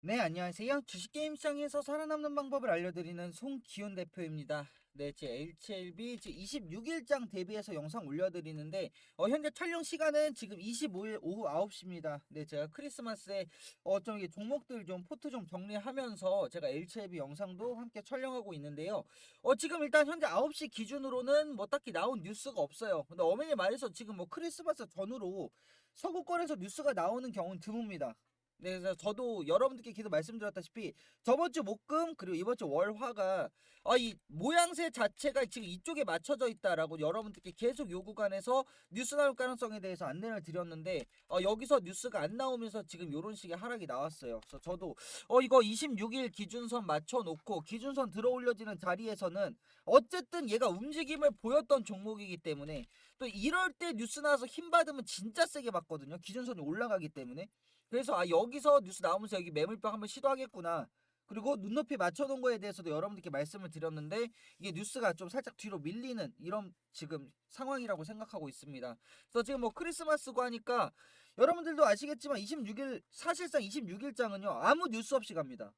네, 안녕하세요. 주식게임 시장에서 살아남는 방법을 알려드리는 송기훈 대표입니다. 네, 제 HLB 제 26일장 대비해서 영상 올려드리는데, 어, 현재 촬영 시간은 지금 25일 오후 9시입니다. 네, 제가 크리스마스에, 어, 좀 이게 종목들 좀 포트 좀 정리하면서 제가 HLB 영상도 함께 촬영하고 있는데요. 어, 지금 일단 현재 9시 기준으로는 뭐 딱히 나온 뉴스가 없어요. 근데 어머니 말해서 지금 뭐 크리스마스 전후로 서구권에서 뉴스가 나오는 경우는 드뭅니다. 네, 저도 여러분들께 계속 말씀드렸다시피 저번 주 목금 그리고 이번 주 월화가 아, 이 모양새 자체가 지금 이쪽에 맞춰져 있다라고 여러분들께 계속 요구관에서 뉴스 나올 가능성에 대해서 안내를 드렸는데 어, 여기서 뉴스가 안 나오면서 지금 요런 식의 하락이 나왔어요. 그래서 저도 어 이거 26일 기준선 맞춰 놓고 기준선 들어 올려지는 자리에서는 어쨌든 얘가 움직임을 보였던 종목이기 때문에 또 이럴 때 뉴스 나와서 힘 받으면 진짜 세게 받거든요. 기준선이 올라가기 때문에. 그래서 아 여기서 뉴스 나오면서 여기 매물병 한번 시도하겠구나. 그리고 눈높이 맞춰놓은 거에 대해서도 여러분들께 말씀을 드렸는데 이게 뉴스가 좀 살짝 뒤로 밀리는 이런 지금 상황이라고 생각하고 있습니다. 그래서 지금 뭐 크리스마스고 하니까 여러분들도 아시겠지만 26일 사실상 26일장은요 아무 뉴스 없이 갑니다.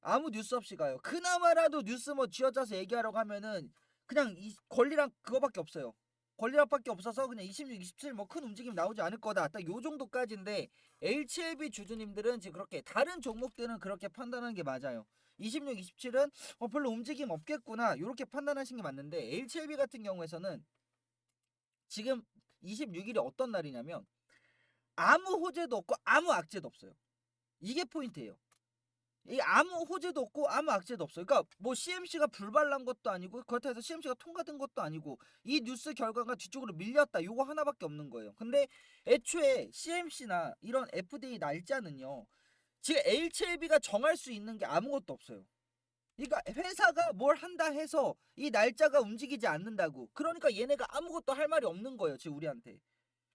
아무 뉴스 없이 가요. 그나마라도 뉴스 뭐 쥐어짜서 얘기하려고 하면은 그냥 이 권리랑 그거밖에 없어요. 권리락밖에 없어서 그냥 26, 27 뭐 큰 움직임 나오지 않을 거다. 딱 요 정도까지인데 HLB 주주님들은 지금 그렇게 다른 종목들은 그렇게 판단하는 게 맞아요. 26, 27은 어, 별로 움직임 없겠구나. 이렇게 판단하신 게 맞는데 HLB 같은 경우에서는 지금 26일이 어떤 날이냐면 아무 호재도 없고 아무 악재도 없어요. 이게 포인트예요. 이 아무 호재도 없고 아무 악재도 없어요. 그러니까 뭐 CMC가 불발난 것도 아니고 그렇다 해서 CMC가 통과된 것도 아니고 이 뉴스 결과가 뒤쪽으로 밀렸다. 요거 하나밖에 없는 거예요. 근데 애초에 CMC나 이런 FDA 날짜는요. 지금 HLB가 정할 수 있는 게 아무것도 없어요. 그러니까 회사가 뭘 한다 해서 이 날짜가 움직이지 않는다고. 그러니까 얘네가 아무것도 할 말이 없는 거예요. 지금 우리한테.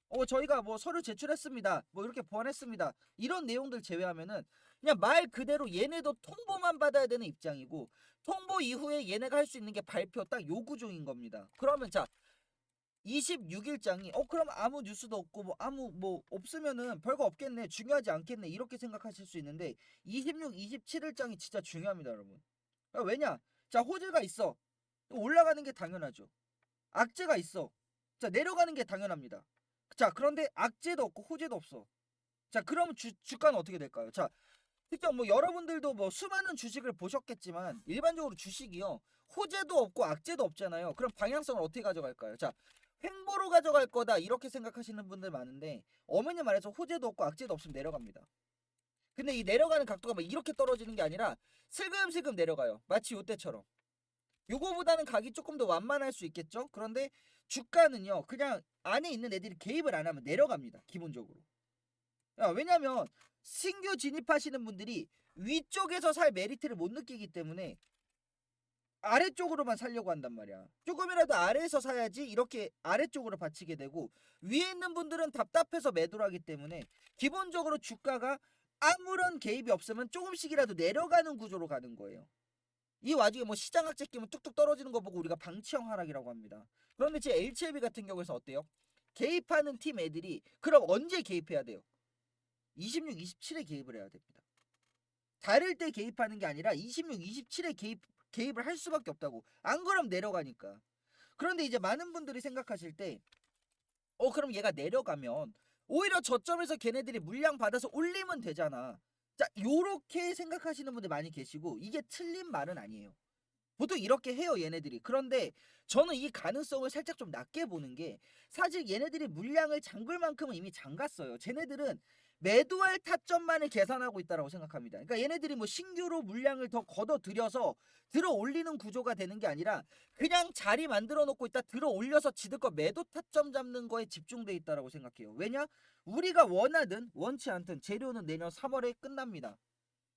어 저희가 뭐 서류 제출했습니다. 뭐 이렇게 보완했습니다. 이런 내용들 제외하면은 그냥 말 그대로 얘네도 통보만 받아야 되는 입장이고 통보 이후에 얘네가 할 수 있는 게 발표 딱 요 구조인 겁니다. 그러면 자 26일장이 어 그럼 아무 뉴스도 없고 뭐 아무 뭐 없으면은 별거 없겠네 중요하지 않겠네 이렇게 생각하실 수 있는데 26, 27일장이 진짜 중요합니다 여러분. 아, 왜냐? 자 호재가 있어. 올라가는 게 당연하죠. 악재가 있어. 자 내려가는 게 당연합니다. 자 그런데 악재도 없고 호재도 없어. 자 그러면 주, 주가는 어떻게 될까요? 자 특정 뭐 여러분들도 뭐 수많은 주식을 보셨겠지만 일반적으로 주식이요 호재도 없고 악재도 없잖아요 그럼 방향성을 어떻게 가져갈까요 자 횡보로 가져갈 거다 이렇게 생각하시는 분들 많은데 어머니 말해서 호재도 없고 악재도 없으면 내려갑니다. 근데 이 내려가는 각도가 막 이렇게 떨어지는 게 아니라 슬금슬금 내려가요. 마치 요때처럼. 요거보다는 각이 조금 더 완만할 수 있겠죠? 그런데 주가는요, 그냥 안에 있는 애들이 개입을 안 하면 내려갑니다. 기본적으로. 야, 왜냐면 신규 진입하시는 분들이 위쪽에서 살 메리트를 못 느끼기 때문에 아래쪽으로만 살려고 한단 말이야. 조금이라도 아래에서 사야지 이렇게 아래쪽으로 받치게 되고 위에 있는 분들은 답답해서 매도를 하기 때문에 기본적으로 주가가 아무런 개입이 없으면 조금씩이라도 내려가는 구조로 가는 거예요. 이 와중에 뭐 시장학제 끼면 뚝뚝 떨어지는 거 보고 우리가 방치형 하락이라고 합니다. 그런데 제 HLB 같은 경우에서 어때요? 개입하는 팀 애들이 그럼 언제 개입해야 돼요? 26, 27에 개입을 해야 됩니다. 다를 때 개입하는 게 아니라 26, 27에 개입 개입을 할 수밖에 없다고. 안 그럼 내려가니까. 그런데 이제 많은 분들이 생각하실 때, 어, 그럼 얘가 내려가면 오히려 저점에서 걔네들이 물량 받아서 올리면 되잖아. 자, 요렇게 생각하시는 분들 많이 계시고, 이게 틀린 말은 아니에요. 보통 이렇게 해요, 얘네들이. 그런데 저는 이 가능성을 살짝 좀 낮게 보는 게, 사실 얘네들이 물량을 잠글 만큼은 이미 잠갔어요. 쟤네들은 매도할 타점만을 계산하고 있다라고 생각합니다. 그러니까 얘네들이 뭐 신규로 물량을 더 걷어 들여서 들어 올리는 구조가 되는 게 아니라 그냥 자리 만들어 놓고 있다 들어 올려서 지들거 매도 타점 잡는 거에 집중돼 있다라고 생각해요. 왜냐? 우리가 원하든 원치 않든 재료는 내년 3월에 끝납니다.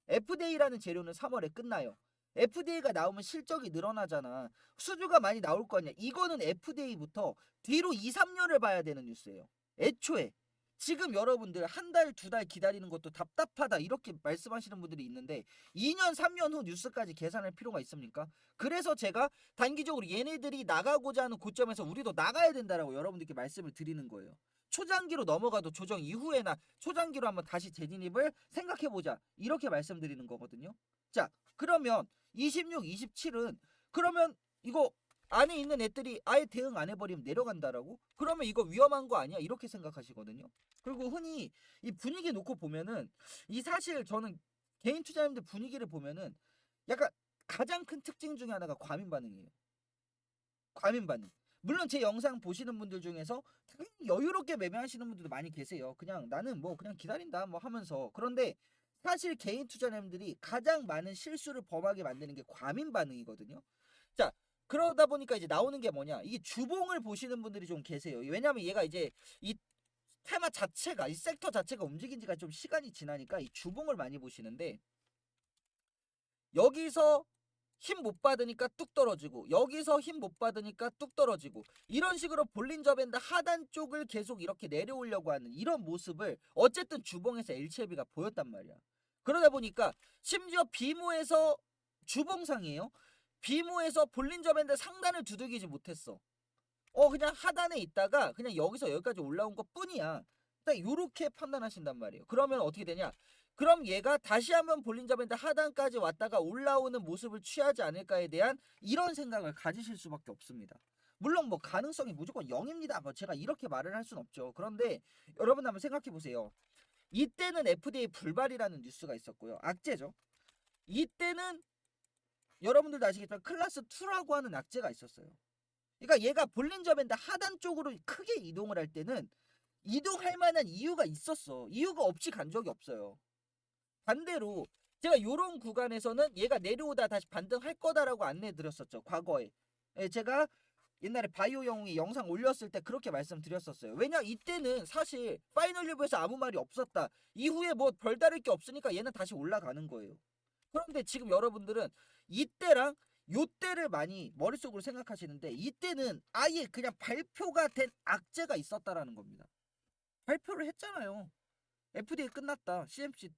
FDA라는 재료는 3월에 끝나요. FDA가 나오면 실적이 늘어나잖아. 수주가 많이 나올 거 아니야. 이거는 FDA부터 뒤로 2, 3년을 봐야 되는 뉴스예요. 애초에 지금 여러분들 한 달, 두 달 기다리는 것도 답답하다 이렇게 말씀하시는 분들이 있는데 2년, 3년 후 뉴스까지 계산할 필요가 있습니까? 그래서 제가 단기적으로 얘네들이 나가고자 하는 고점에서 우리도 나가야 된다라고 여러분들께 말씀을 드리는 거예요. 초장기로 넘어가도 조정 이후에나 초장기로 한번 다시 재진입을 생각해보자 이렇게 말씀드리는 거거든요. 자 그러면 26, 27은 그러면 이거 안에 있는 애들이 아예 대응 안 해버리면 내려간다라고? 그러면 이거 위험한 거 아니야? 이렇게 생각하시거든요. 그리고 흔히 이 분위기 놓고 보면은 이 사실 저는 개인 투자자님들 분위기를 보면은 약간 가장 큰 특징 중에 하나가 과민 반응이에요. 과민 반응. 물론 제 영상 보시는 분들 중에서 여유롭게 매매하시는 분들도 많이 계세요. 그냥 나는 뭐 그냥 기다린다 뭐 하면서 그런데 사실 개인 투자자님들이 가장 많은 실수를 범하게 만드는 게 과민 반응이거든요. 자 그러다 보니까 이제 나오는 게 뭐냐 이게 주봉을 보시는 분들이 좀 계세요. 왜냐하면 얘가 이제 이 테마 자체가 이 섹터 자체가 움직인 지가 좀 시간이 지나니까 이 주봉을 많이 보시는데 여기서 힘 못 받으니까 뚝 떨어지고 여기서 힘 못 받으니까 뚝 떨어지고 이런 식으로 볼린저 밴드 하단 쪽을 계속 이렇게 내려오려고 하는 이런 모습을 어쨌든 주봉에서 LCLB가 보였단 말이야. 그러다 보니까 심지어 비모에서 주봉상이에요. 비모에서 볼린저 밴드 상단을 두들기지 못했어. 어 그냥 하단에 있다가 그냥 여기서 여기까지 올라온 것 뿐이야. 딱 요렇게 판단하신단 말이에요. 그러면 어떻게 되냐? 그럼 얘가 다시 한번 볼린저 밴드 하단까지 왔다가 올라오는 모습을 취하지 않을까에 대한 이런 생각을 가지실 수밖에 없습니다. 물론 뭐 가능성이 무조건 0입니다. 뭐 제가 이렇게 말을 할 수는 없죠. 그런데 여러분 한번 생각해 보세요. 이때는 FDA 불발이라는 뉴스가 있었고요. 악재죠. 이때는 여러분들도 아시겠지만 클래스 2라고 하는 악재가 있었어요. 그러니까 얘가 볼린저 밴드 하단 쪽으로 크게 이동을 할 때는 이동할 만한 이유가 있었어. 이유가 없이 간 적이 없어요. 반대로 제가 요런 구간에서는 얘가 내려오다 다시 반등할 거다라고 안내 드렸었죠. 과거에. 예, 제가 옛날에 바이오 영웅이 영상 올렸을 때 그렇게 말씀드렸었어요. 왜냐 이때는 사실 파이널 리뷰에서 아무 말이 없었다. 이후에 뭐 별다를 게 없으니까 얘는 다시 올라가는 거예요. 그런데 지금 여러분들은 이때랑 요때를 많이 머릿속으로 생각하시는데 이때는 아예 그냥 발표가 된 악재가 있었다라는 겁니다. 발표를 했잖아요. FDA 끝났다. CMC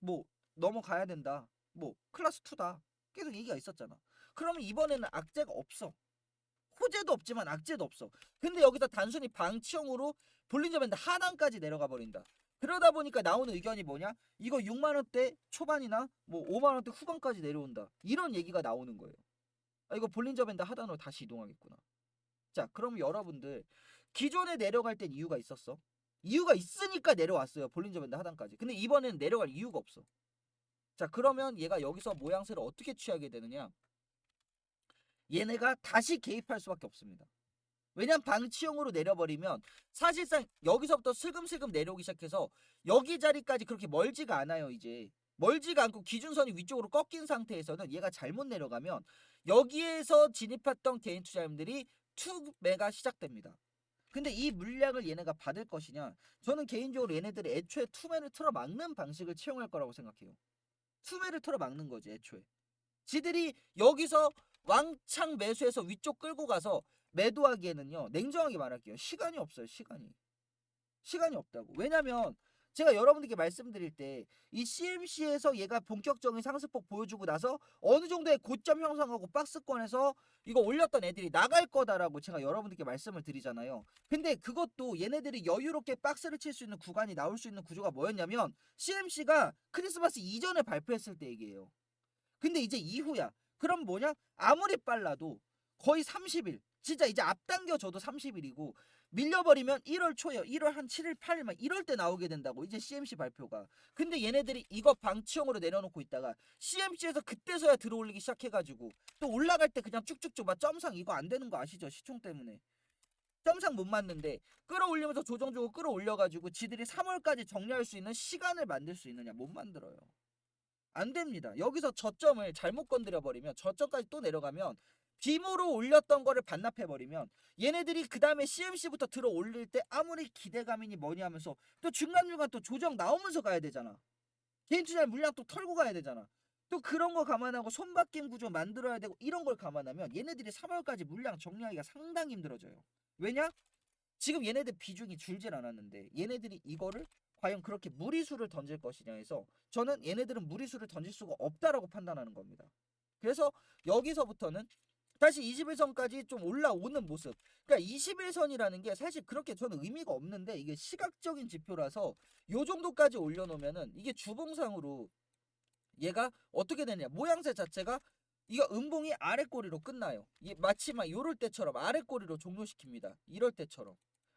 뭐 넘어가야 된다. 뭐 클래스 2다. 계속 얘기가 있었잖아. 그러면 이번에는 악재가 없어. 호재도 없지만 악재도 없어. 근데 여기서 단순히 방치형으로 볼린저 밴드 하단까지 내려가 버린다. 그러다 보니까 나오는 의견이 뭐냐? 이거 6만 원대 초반이나 뭐 5만 원대 후반까지 내려온다. 이런 얘기가 나오는 거예요. 아, 이거 볼린저 밴드 하단으로 다시 이동하겠구나. 자, 그럼 여러분들 기존에 내려갈 땐 이유가 있었어. 이유가 있으니까 내려왔어요. 볼린저 밴드 하단까지. 근데 이번에는 내려갈 이유가 없어. 자, 그러면 얘가 여기서 모양새를 어떻게 취하게 되느냐? 얘네가 다시 개입할 수밖에 없습니다. 왜냐면 방치형으로 내려버리면 사실상 여기서부터 슬금슬금 내려오기 시작해서 여기 자리까지 그렇게 멀지가 않아요 이제 멀지가 않고 기준선이 위쪽으로 꺾인 상태에서는 얘가 잘못 내려가면 여기에서 진입했던 개인 투자자님들이 투매가 시작됩니다. 근데 이 물량을 얘네가 받을 것이냐? 저는 개인적으로 얘네들이 애초에 투매를 틀어 막는 방식을 채용할 거라고 생각해요. 투매를 틀어 막는 거지 애초에. 지들이 여기서 왕창 매수해서 위쪽 끌고 가서 매도하기에는요 냉정하게 말할게요. 시간이 없어요 시간이. 시간이 없다고. 왜냐면 제가 여러분들께 말씀드릴 때 이 CMC에서 얘가 본격적인 상승폭 보여주고 나서 어느 정도의 고점 형성하고 박스권에서 이거 올렸던 애들이 나갈 거다라고 제가 여러분들께 말씀을 드리잖아요. 근데 그것도 얘네들이 여유롭게 박스를 칠 수 있는 구간이 나올 수 있는 구조가 뭐였냐면 CMC가 크리스마스 이전에 발표했을 때 얘기예요. 근데 이제 이후야. 그럼 뭐냐? 아무리 빨라도 거의 30일 진짜 이제 앞당겨져도 30일이고 밀려버리면 1월 초에 1월 한 7일 8일 막 이럴 때 나오게 된다고 이제 CMC 발표가. 근데 얘네들이 이거 방치형으로 내려놓고 있다가 CMC에서 그때서야 들어올리기 시작해가지고 또 올라갈 때 그냥 쭉쭉 줘봐 점상 이거 안 되는 거 아시죠? 시총 때문에. 점상 못 맞는데 끌어올리면서 조정 주고 끌어올려가지고 지들이 3월까지 정리할 수 있는 시간을 만들 수 있느냐 못 만들어요. 안 됩니다. 여기서 저점을 잘못 건드려 버리면 저점까지 또 내려가면 비모로 올렸던 거를 반납해 버리면 얘네들이 그 다음에 CMC부터 들어 올릴 때 아무리 기대감이니 뭐니 하면서 또 중간중간 또 조정 나오면서 가야 되잖아. 개인 투자 물량 또 털고 가야 되잖아. 또 그런 거 감안하고 손바뀜 구조 만들어야 되고 이런 걸 감안하면 얘네들이 3월까지 물량 정리하기가 상당히 힘들어져요. 왜냐? 지금 얘네들 비중이 줄질 않았는데 얘네들이 이거를 과연 그렇게 무리수를 던질 것이냐 해서 저는 얘네들은 무리수를 던질 수가 없다라고 판단하는 겁니다. 그래서 여기서부터는 다시 21선까지 좀 올라오는 모습. 그러니까 21선이라는 게 사실 그렇게 저는 의미가 없는데 이게 시각적인 지표라서 요 정도까지 올려놓으면은 이게 주봉상으로 얘가 어떻게 되냐 모양새 자체가 이거 음봉이 아래 꼬리로 끝나요. 이 마치 막 요럴 때처럼 아래 꼬리로 종료시킵니다. 이럴 때처럼.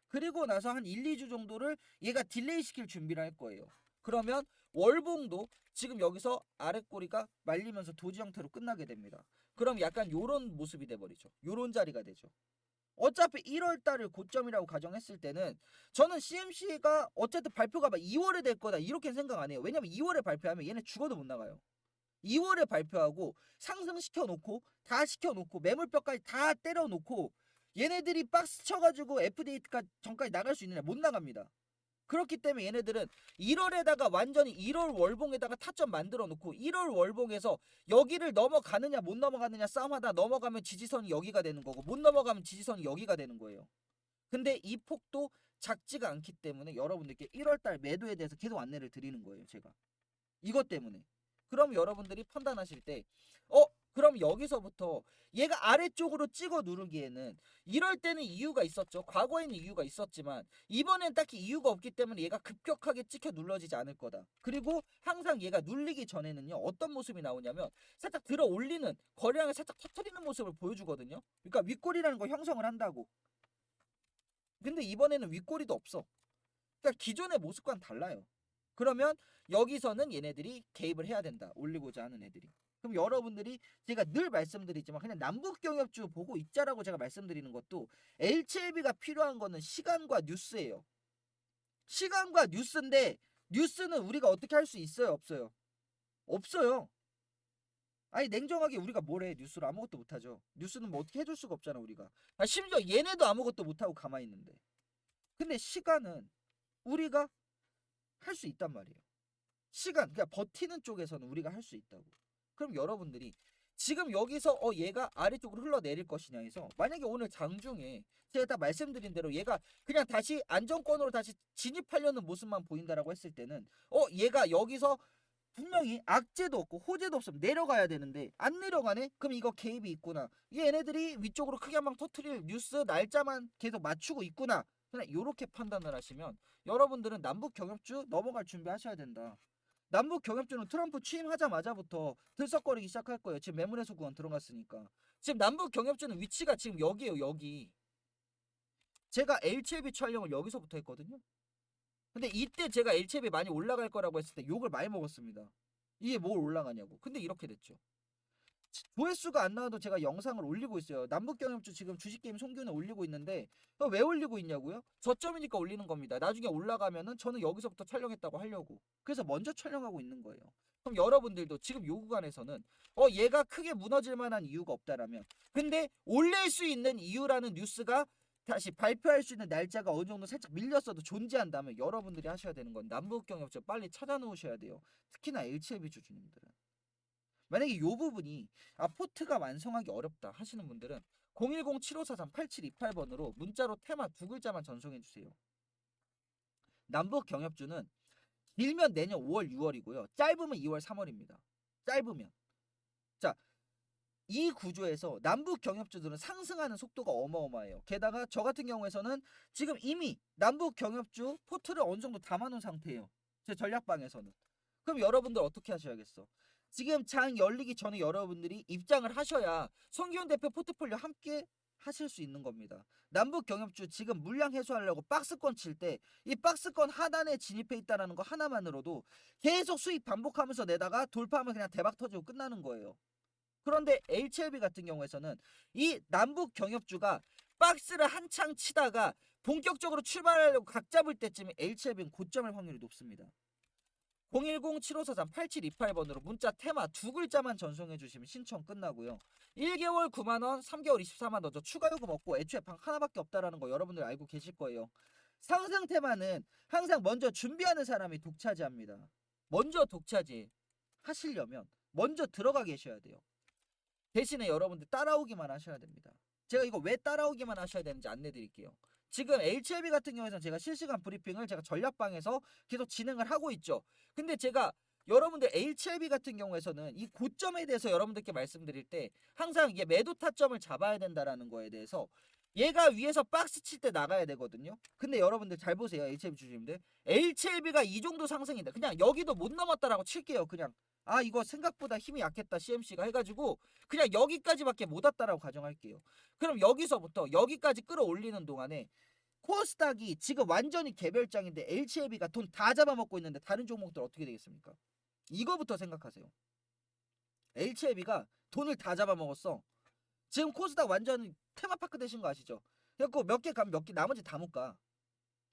그리고 나서 한 1, 2주 정도를 얘가 딜레이 시킬 준비를 할 거예요. 그러면 월봉도 지금 여기서 아래 꼬리가 말리면서 도지 형태로 끝나게 됩니다. 그럼 약간 요런 모습이 돼 버리죠. 요런 자리가 되죠. 어차피 1월 달을 고점이라고 가정했을 때는 저는 CMC가 어쨌든 발표가 막 2월에 될 거다 이렇게 생각 안 해요. 왜냐면 2월에 발표하면 얘네 죽어도 못 나가요. 2월에 발표하고 상승시켜 놓고 다 시켜 놓고 매물뼈까지 다 때려 놓고 얘네들이 박스 쳐가지고 FDA가 전까지 나갈 수 있느냐 못 나갑니다. 그렇기 때문에 얘네들은 1월에다가 완전히 1월 월봉에다가 타점 만들어 놓고 1월 월봉에서 여기를 넘어가느냐 못 넘어가느냐 싸움하다 넘어가면 지지선이 여기가 되는 거고 못 넘어가면 지지선이 여기가 되는 거예요. 근데 이 폭도 작지가 않기 때문에 여러분들께 1월달 매도에 대해서 계속 안내를 드리는 거예요. 제가 이것 때문에. 그럼 여러분들이 판단하실 때, 어, 그럼 여기서부터 얘가 아래쪽으로 찍어 누르기에는 이럴 때는 이유가 있었죠. 과거에는 이유가 있었지만 이번엔 딱히 이유가 없기 때문에 얘가 급격하게 찍혀 눌러지지 않을 거다. 그리고 항상 얘가 눌리기 전에는요 어떤 모습이 나오냐면 살짝 들어 올리는 거래량을 살짝 터트리는 모습을 보여주거든요. 그러니까 윗꼬리라는 걸 형성을 한다고. 근데 이번에는 윗꼬리도 없어. 그러니까 기존의 모습과는 달라요. 그러면 여기서는 얘네들이 개입을 해야 된다. 올리고자 하는 애들이. 그럼 여러분들이 제가 늘 말씀드리지만 그냥 남북 경협주 보고 있자라고 제가 말씀드리는 것도 HLB가 필요한 거는 시간과 뉴스예요. 시간과 뉴스인데 뉴스는 우리가 어떻게 할 수 있어요, 없어요? 없어요. 아니 냉정하게 우리가 뭘 해? 뉴스로 아무것도 못 하죠. 뉴스는 뭐 어떻게 해줄 수가 없잖아 우리가. 아, 심지어 얘네도 아무것도 못 하고 가만히 있는데. 근데 시간은 우리가 할 수 있단 말이에요. 시간, 그러니까 버티는 쪽에서는 우리가 할 수 있다고. 그럼 여러분들이 지금 여기서 어 얘가 아래쪽으로 흘러내릴 것이냐 해서 만약에 오늘 장중에 제가 다 말씀드린 대로 얘가 그냥 다시 안정권으로 다시 진입하려는 모습만 보인다라고 했을 때는 어 얘가 여기서 분명히 악재도 없고 호재도 없으면 내려가야 되는데 안 내려가네? 그럼 이거 개입이 있구나. 얘네들이 위쪽으로 크게 한 방 터트릴 뉴스 날짜만 계속 맞추고 있구나. 그냥 이렇게 판단을 하시면 여러분들은 남북 경협주 넘어갈 준비하셔야 된다. 남북 경협주는 트럼프 취임하자마자부터 들썩거리기 시작할 거예요. 지금 매물 해소 구간 들어갔으니까. 지금 남북 경협주는 위치가 지금 여기에요, 여기. 제가 L7B 촬영을 여기서부터 했거든요. 근데 이때 제가 L7B 많이 올라갈 거라고 했을 때 욕을 많이 먹었습니다. 이게 뭘 올라가냐고. 근데 이렇게 됐죠. 조회수가 안 나와도 제가 영상을 올리고 있어요. 남북경협주 지금 주식게임 송균에 올리고 있는데 왜 올리고 있냐고요? 저점이니까 올리는 겁니다. 나중에 올라가면은 저는 여기서부터 촬영했다고 하려고. 그래서 먼저 촬영하고 있는 거예요. 그럼 여러분들도 지금 요 구간에서는 어 얘가 크게 무너질 만한 이유가 없다라면 근데 올릴 수 있는 이유라는 뉴스가 다시 발표할 수 있는 날짜가 어느 정도 살짝 밀렸어도 존재한다면 여러분들이 하셔야 되는 건 남북경협주 빨리 찾아놓으셔야 돼요. 특히나 L7B 주주님들은. 만약에 이 부분이 아 포트가 완성하기 어렵다 하시는 분들은 010-7543-8728번으로 문자로 테마 두 글자만 전송해 주세요. 남북 경협주는 길면 내년 5월 6월이고요. 짧으면 2월 3월입니다. 짧으면. 자, 이 구조에서 남북 경협주들은 상승하는 속도가 어마어마해요. 게다가 저 같은 경우에서는 지금 이미 남북 경협주 포트를 어느 정도 담아놓은 상태예요. 제 전략방에서는. 그럼 여러분들 어떻게 하셔야겠어? 지금 장 열리기 전에 여러분들이 입장을 하셔야 송기훈 대표 포트폴리오 함께 하실 수 있는 겁니다. 남북 경협주 지금 물량 해소하려고 박스권 칠 때 이 박스권 하단에 진입해 있다라는 거 하나만으로도 계속 수익 반복하면서 내다가 돌파하면 그냥 대박 터지고 끝나는 거예요. 그런데 HLB 같은 경우에서는 이 남북 경협주가 박스를 한창 치다가 본격적으로 출발하려고 각 잡을 때쯤에 HLB는 고점일 확률이 높습니다. 010-7543-8728번으로 문자 테마 두 글자만 전송해 주시면 신청 끝나고요. 1개월 9만원, 3개월 24만원 저 추가 요금 없고 애초에 방 하나밖에 없다라는 거 여러분들 알고 계실 거예요. 상승 테마는 항상 먼저 준비하는 사람이 독차지합니다. 먼저 독차지 하시려면 먼저 들어가 계셔야 돼요. 대신에 여러분들 따라오기만 하셔야 됩니다. 제가 이거 왜 따라오기만 하셔야 되는지 안내 드릴게요. 지금 HLB 같은 경우에는 제가 실시간 브리핑을 제가 전략방에서 계속 진행을 하고 있죠. 근데 제가 여러분들 HLB 같은 경우에서는 이 고점에 대해서 여러분들께 말씀드릴 때 항상 이게 매도 타점을 잡아야 된다라는 거에 대해서 얘가 위에서 박스 칠 때 나가야 되거든요. 근데 여러분들 잘 보세요. HLB 주주님들. HLB가 이 정도 상승인데 그냥 여기도 못 넘었다라고 칠게요. 그냥 아 이거 생각보다 힘이 약했다 CMC가 해가지고 그냥 여기까지밖에 못 왔다라고 가정할게요. 그럼 여기서부터 여기까지 끌어올리는 동안에 코스닥이 지금 완전히 개별장인데 HLB가 돈 다 잡아먹고 있는데 다른 종목들 어떻게 되겠습니까? 이거부터 생각하세요. HLB가 돈을 다 잡아먹었어. 지금 코스닥 완전 테마파크 되신 거 아시죠? 그래갖고 몇 개 가면 몇 개 나머지 다 못 가.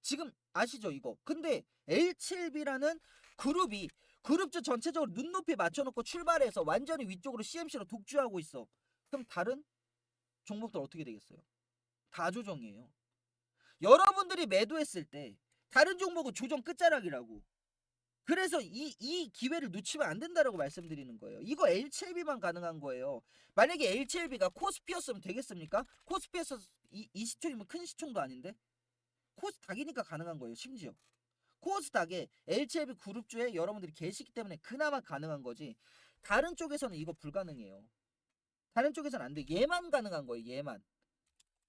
지금 아시죠 이거? 근데 H7B라는 그룹이 그룹주 전체적으로 눈높이 맞춰놓고 출발해서 완전히 위쪽으로 CMC로 독주하고 있어. 그럼 다른 종목들 어떻게 되겠어요? 다 조정이에요. 여러분들이 매도했을 때 다른 종목은 조정 끝자락이라고. 그래서 이, 이 기회를 놓치면 안 된다라고 말씀드리는 거예요. 이거 L7B만 가능한 거예요. 만약에 L7B가 코스피였으면 되겠습니까? 코스피에서 이, 이 시총이면 큰 시총도 아닌데? 코스 닥이니까 가능한 거예요, 심지어. 코스닥에 L7B 그룹주에 여러분들이 계시기 때문에 그나마 가능한 거지. 다른 쪽에서는 이거 불가능해요. 다른 쪽에서는 안 돼. 얘만 가능한 거예요, 얘만.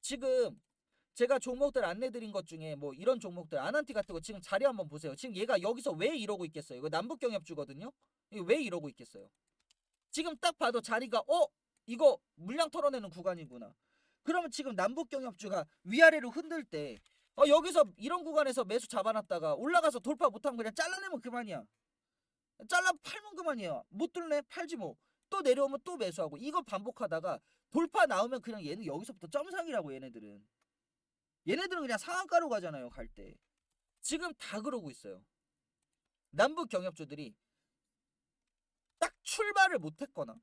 지금 제가 종목들 안내드린 것 중에 뭐 이런 종목들 아난티 같은 거 지금 자리 한번 보세요. 지금 얘가 여기서 왜 이러고 있겠어요? 이거 남북 경협주거든요. 이거 왜 이러고 있겠어요? 지금 딱 봐도 자리가 어 이거 물량 털어내는 구간이구나. 그러면 지금 남북 경협주가 위아래로 흔들 때 어, 여기서 이런 구간에서 매수 잡아놨다가 올라가서 돌파 못하면 그냥 잘라내면 그만이야. 잘라 팔면 그만이야. 못 뚫네 팔지 뭐. 또 내려오면 또 매수하고 이거 반복하다가 돌파 나오면 그냥 얘는 여기서부터 점상이라고 얘네들은. 얘네들은 그냥 상한가로 가잖아요 갈 때. 지금 다 그러고 있어요. 남북 경협주들이 딱 출발을 못했거나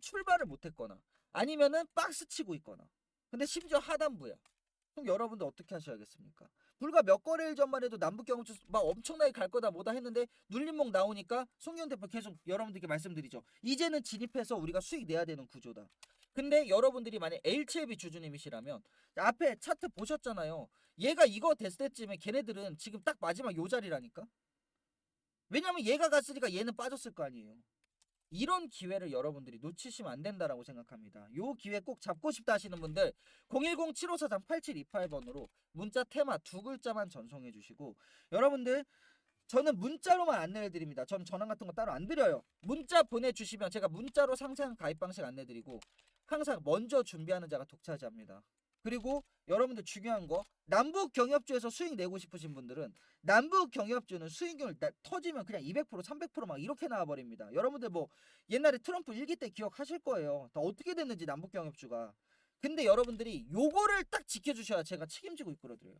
출발을 못했거나 아니면은 박스 치고 있거나 근데 심지어 하단부야. 그럼 여러분들 어떻게 하셔야겠습니까? 불과 몇 거래일 전만 해도 남북 경험주 막 엄청나게 갈 거다 뭐다 했는데 눌림목 나오니까 송기현 대표 계속 여러분들께 말씀드리죠. 이제는 진입해서 우리가 수익 내야 되는 구조다. 근데 여러분들이 만약 HLB 주주님이시라면 앞에 차트 보셨잖아요. 얘가 이거 됐을 때쯤에 걔네들은 지금 딱 마지막 요 자리라니까. 왜냐면 얘가 갔으니까 얘는 빠졌을 거 아니에요. 이런 기회를 여러분들이 놓치시면 안 된다라고 생각합니다. 요 기회 꼭 잡고 싶다 하시는 분들 010-7543-8728번으로 문자 테마 두 글자만 전송해 주시고 여러분들 저는 문자로만 안내해 드립니다. 전 전화 같은 거 따로 안 드려요. 문자 보내 주시면 제가 문자로 상세한 가입 방식 안내 드리고 항상 먼저 준비하는 자가 독차지합니다. 그리고 여러분들 중요한 거 남북 경협주에서 수익 내고 싶으신 분들은 남북 경협주는 수익률 나- 터지면 그냥 200% 300%막 이렇게 나와 버립니다. 여러분들 뭐 옛날에 트럼프 일기 때 기억하실 거예요. 다 어떻게 됐는지 남북 경협주가. 근데 여러분들이 요거를 딱 지켜주셔야 제가 책임지고 이끌어드려요.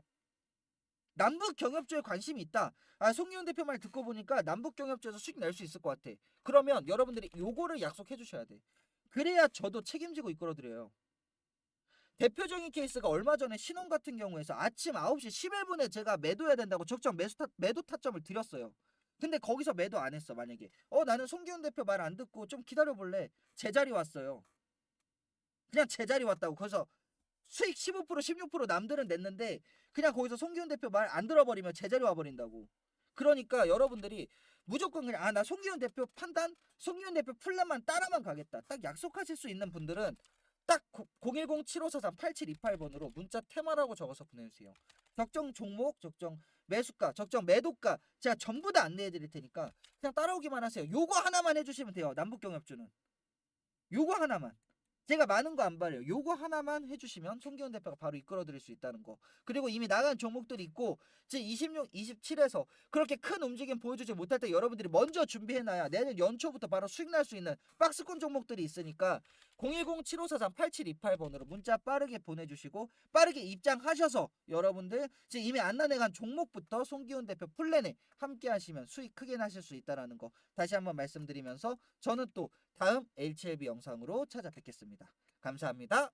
남북 경협주에 관심이 있다. 아 송기훈 대표 말 듣고 보니까 남북 경협주에서 수익 낼 수 있을 것 같아. 그러면 여러분들이 요거를 약속해 주셔야 돼. 그래야 저도 책임지고 이끌어드려요. 대표적인 케이스가 얼마 전에 신혼 같은 경우에서 아침 9시 11분에 제가 매도해야 된다고 적정 매수 타, 매도 타점을 드렸어요. 근데 거기서 매도 안 했어 만약에. 어 나는 송기훈 대표 말 안 듣고 좀 기다려 볼래. 제자리 왔어요. 그냥 제자리 왔다고. 그래서 수익 15% 16% 남들은 냈는데 그냥 거기서 송기훈 대표 말 안 들어버리면 제자리 와버린다고. 그러니까 여러분들이 무조건 그냥 아 나 송기훈 대표 판단? 송기훈 대표 플랜만 따라만 가겠다. 딱 약속하실 수 있는 분들은 딱 010-7543-8728번으로 문자 테마라고 적어서 보내주세요. 적정 종목, 적정 매수가, 적정 매도가 제가 전부 다 안내해 드릴 테니까 그냥 따라오기만 하세요. 요거 하나만 해주시면 돼요. 남북경협주는. 요거 하나만. 제가 많은 거 안 바래요. 요거 하나만 해주시면 송기훈 대표가 바로 이끌어 드릴 수 있다는 거. 그리고 이미 나간 종목들이 있고 제 26, 27에서 그렇게 큰 움직임 보여주지 못할 때 여러분들이 먼저 준비해놔야 내년 연초부터 바로 수익 날 수 있는 박스권 종목들이 있으니까 010-7543-8728번으로 문자 빠르게 보내주시고 빠르게 입장하셔서 여러분들 지금 이미 안나내간 종목부터 송기훈 대표 플랜에 함께 하시면 수익 크게 나실 수 있다는 거 다시 한번 말씀드리면서 저는 또 다음 HLB 영상으로 찾아뵙겠습니다. 감사합니다.